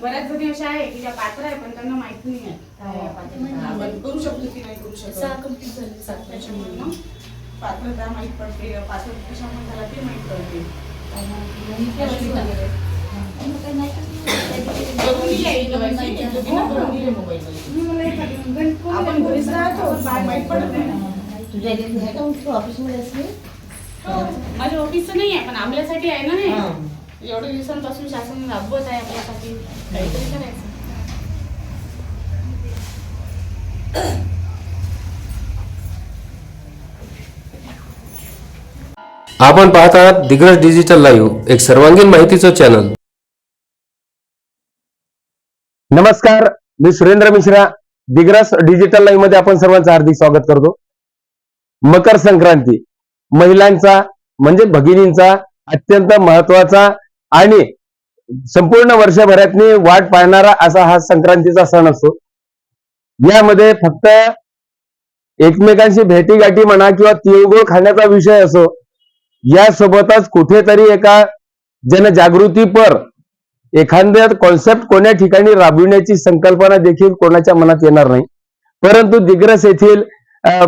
बऱ्याच जणी अशा आहे की ज्या पात्र आहे पण त्यांना माहीत नाही आहे काय आहे पात्रता. आपण करू शकतो की नाही करू सहा शकतो कंप्लीट झाले सात त्याच्यामुळे मग पात्रता माहीत पडते पात्रता कशामुळे झाला ते माहीत पडते केवायसी वगैरे. त्यांना काही माहितच नाही. करून दिली आहे KYC, दोघींना करून दिली मोबाईलमध्ये. तुम्ही मला एखादी गणित आपण घरीच राहतो बाहेर माहीत पडत नाही ना. तुझ्या इथे आहे का मग तू ऑफिसमध्ये असली हो, माझ्या ऑफिसचं नाही आहे पण आपल्यासाठी आहे ना हा. एवढ्या दिवसांपासून शासन राबवत आहे आपल्यासाठी. काहीतरी करायचं. आपण पाहत आहात दिग्रस डिजिटल लाईव्ह एक सर्वांगीण माहितीचं चॅनल नमस्कार मी सुरेंद्र मिश्रा दिग्रस डिजिटल लाईव्हमध्ये आपण सर्वांचं हार्दिक स्वागत करतो. मकर संक्रांती महिलांचा म्हणजे भगिनींचा अत्यंत महत्त्वाचा आणि संपूर्ण वर्षभरातनी वाट पाहणारा असा हा संक्रांतीचा सण असतो. यामध्ये फक्त एकमेकांशी भेटीगाठी म्हणा किंवा तिळगुळ खाण्याचा विषय असो यासोबतच कुठेतरी एका जनजागृतीपर एखाद्या कॉन्सेप्ट कोण्या ठिकाणी राबविण्याची संकल्पना देखील कोणाच्या मनात येणार नाही. परंतु दिग्रस येथील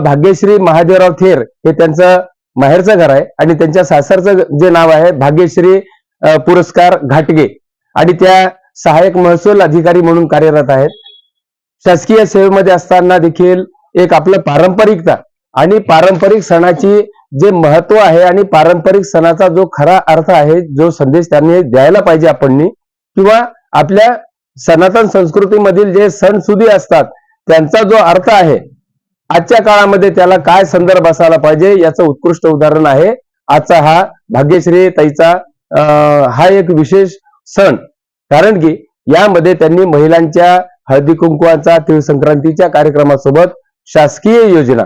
भाग्यश्री महादेवराव थेर हे त्यांचं माहेरचं घर आहे आणि त्यांच्या सासरचं जे नाव आहे भाग्यश्री पुरस्कार घाटगे. आणि त्या सहाय्यक महसूल अधिकारी म्हणून कार्यरत आहेत. शासकीय सेवेमध्ये असताना देखील एक आपलं पारंपरिकता आणि पारंपरिक सणाची जे महत्त्व आहे आणि पारंपरिक सणाचा जो खरा अर्थ आहे जो संदेश त्यांनी द्यायला पाहिजे आपण किंवा आपल्या सनातन संस्कृतीमधील जे सणसुदी असतात त्यांचा जो अर्थ आहे आजच्या काळामध्ये त्याला काय संदर्भ असायला पाहिजे याचं उत्कृष्ट उदाहरण आहे. आजचा हा भाग्यश्री ताईचा हा एक विशेष सण. कारण की यामध्ये त्यांनी महिलांच्या हळदी कुंकवाचा तीळ संक्रांतीच्या कार्यक्रमासोबत शासकीय योजना.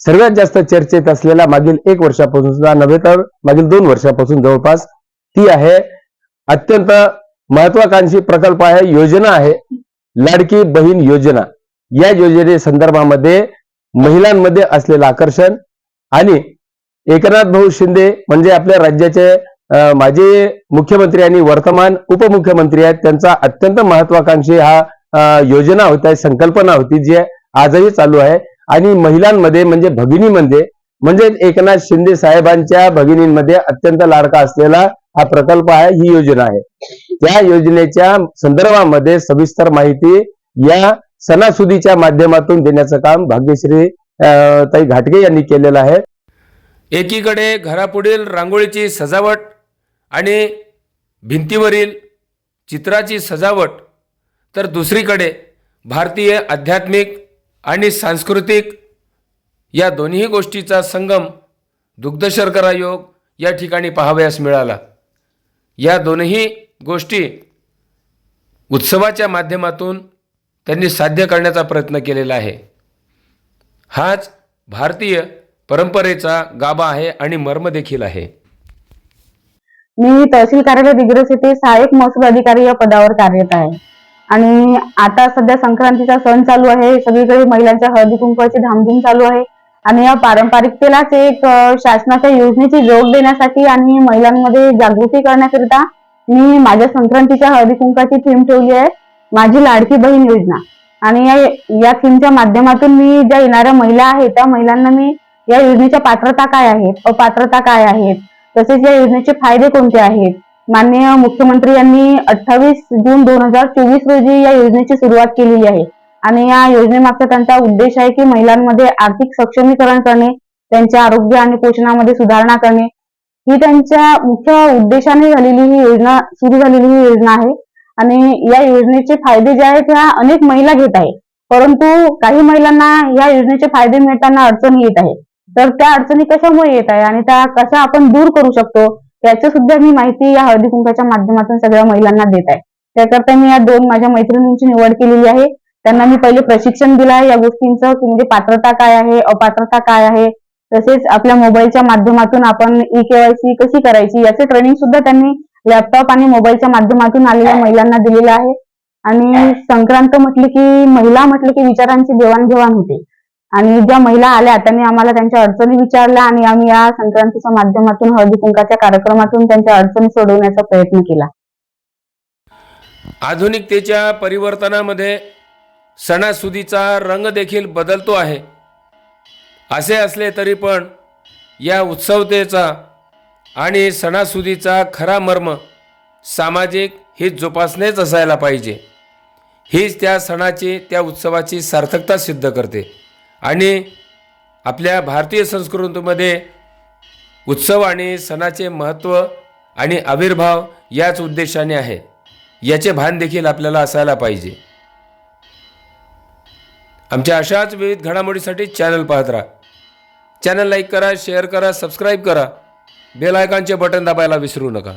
सर्वात जास्त चर्चेत असलेल्या मागील एक वर्षापासून सुद्धा नव्हे तर मागील दोन वर्षापासून जवळपास ती आहे. अत्यंत महत्वाकांक्षी प्रकल्प आहे योजना आहे लाडकी बहीण योजना. या योजने संदर्भामध्ये महिलांमध्ये असलेलं आकर्षण आणि एकनाथ भाऊ शिंदे म्हणजे आपल्या राज्याचे माझे मुख्यमंत्री आणि वर्तमान उपमुख्यमंत्री आहेत. त्यांचा अत्यंत महत्वाकांक्षी हा योजना होती संकल्पना होती जी आजही चालू आहे. आणि महिलांमध्ये म्हणजे भगिनीमध्ये म्हणजे एकनाथ शिंदे साहेबांच्या भगिनींमध्ये अत्यंत लाडका असलेला हा प्रकल्प आहे ही योजना आहे. त्या योजनेच्या संदर्भामध्ये सविस्तर माहिती या सणासुदीच्या माध्यमातून देण्याचं काम भाग्यश्री अं, ताई घाटगे यांनी केलेलं आहे. एकीकडे घरापुढील रांगोळीची सजावट आणि भिंतीवरील चित्राची सजावट तर दुसरीकडे भारतीय आध्यात्मिक आणि सांस्कृतिक या दोन्ही गोष्टीचा संगम दुग्धशर्करा योग या ठिकाणी पाहावयास मिळाला. या दोनही गोष्टी उत्सवाच्या माध्यमातून त्यांनी साध्य करण्याचा प्रयत्न केलेला आहे. हाच भारतीय परंपरेचा गाभा आहे आणि मर्म देखील आहे. मी तहसील कार्यालय दिग्रस येथे सहाय्यक महसूल अधिकारी या पदावर कार्यरत आहे. आणि आता सध्या संक्रांतीचा सण चालू आहे. सगळीकडे महिलांच्या हळदी कुंकवाची धामधूम चालू आहे. आणि या पारंपरिकतेलाच एक शासनाच्या योजनेची जोड देण्यासाठी आणि महिलांमध्ये जागृती करण्याकरिता मी माझ्या संक्रांतीच्या हळदी कुंकाची थीम ठेवली आहे. माझी लाडकी बहीण योजना. आणि या या थीमच्या माध्यमातून मी ज्या येणाऱ्या महिला आहेत त्या महिलांना मी या योजनेच्या पात्रता काय आहेत अपात्रता काय आहेत तसेच या योजनेचे फायदे कोणते आहेत? माननीय मुख्यमंत्री यांनी अठ्ठावीस जून दोन हजार चोवीस रोजी या योजनेची सुरुवात केलेली आहे. आणि या योजनेमागचा त्यांचा उद्देश आहे की महिलांमध्ये आर्थिक सक्षमीकरण करणे त्यांच्या आरोग्य आणि पोषणामध्ये सुधारणा करणे. ही त्यांच्या मुख्य उद्देशाने झालेली ही योजना सुरू झालेली ही योजना आहे. आणि या योजनेचे फायदे जे आहेत ह्या अनेक महिला घेत आहे परंतु काही महिलांना या योजनेचे फायदे मिळताना अडचणी येत आहे. तर त्या अडचणी कशामुळे येत आहे आणि त्या कशा आपण दूर करू शकतो याची सुद्धा मी माहिती या हळदी कुंकाच्या माध्यमातून सगळ्या महिलांना देत आहे. त्याकरता मी या दोन माझ्या मैत्रिणींची निवड केलेली आहे. त्यांना मी पहिले प्रशिक्षण दिलं आहे या गोष्टींचं की म्हणजे पात्रता काय आहे अपात्रता काय आहे तसेच आपल्या मोबाईलच्या माध्यमातून आपण ई केवायसी कशी करायची याचे ट्रेनिंग सुद्धा त्यांनी लॅपटॉप आणि मोबाईलच्या माध्यमातून आलेल्या महिलांना दिलेलं आहे. आणि संक्रांत म्हटलं की महिला म्हटलं की विचारांची देवाणघेवाण होते. आणि ज्या महिला आल्या त्यांनी आम्हाला त्यांच्या अडचणी विचारल्या आणि आम्ही या संक्रांतीच्या माध्यमातून हळदी कुंकाच्या कार्यक्रमातून त्यांच्या अडचणी सोडवण्याचा प्रयत्न केला. आधुनिकतेच्या परिवर्तनामध्ये सणासुदीचा रंग देखील बदलतो आहे. असे असले तरी पण या उत्सवतेचा आणि सणासुदीचा खरा मर्म सामाजिक ही जोपासनेच असायला पाहिजे. हीच त्या सणाची त्या उत्सवाची सार्थकता सिद्ध करते. आणि आपल्या भारतीय संस्कृतीमध्ये उत्सव आणि सणाचे महत्त्व आणि आविर्भाव याच उद्देशाने आहे. याचे भान देखील आपल्याला असायला पाहिजे. आमच्या अशाच विविध घडामोडीसाठी चॅनल पाहत राहा. चॅनल लाईक करा शेअर करा सबस्क्राईब करा. बेल आयकॉनचे बटन दाबायला विसरू नका.